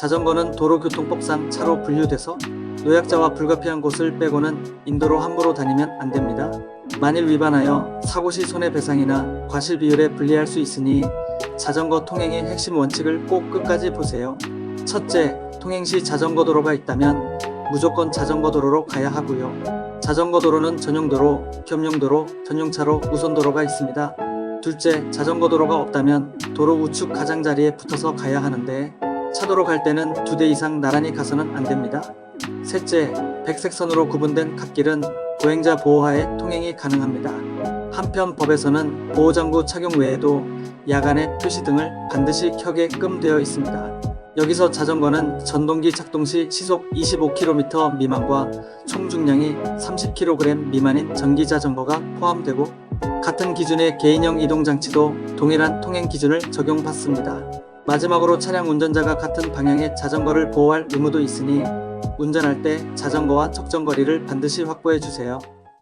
자전거는 도로교통법상 차로 분류돼서 노약자와 불가피한 곳을 빼고는 인도로 함부로 다니면 안 됩니다. 만일 위반하여 사고 시 손해배상이나 과실 비율에 불리할 수 있으니 자전거 통행의 핵심 원칙을 꼭 끝까지 보세요. 첫째, 통행 시 자전거 도로가 있다면 무조건 자전거 도로로 가야 하고요. 자전거 도로는 전용도로, 겸용도로, 전용차로 우선도로가 있습니다. 둘째, 자전거 도로가 없다면 도로 우측 가장자리에 붙어서 가야 하는데 차도로 갈 때는 두 대 이상 나란히 가서는 안 됩니다. 셋째, 백색선으로 구분된 갓길은 보행자 보호하에 통행이 가능합니다. 한편 법에서는 보호장구 착용 외에도 야간에 표시 등을 반드시 켜게끔 되어 있습니다. 여기서 자전거는 전동기 작동 시 시속 25km 미만과 총 중량이 30kg 미만인 전기 자전거가 포함되고 같은 기준의 개인형 이동 장치도 동일한 통행 기준을 적용받습니다. 마지막으로 차량 운전자가 같은 방향의 자전거를 보호할 의무도 있으니 운전할 때 자전거와 적정 거리를 반드시 확보해 주세요.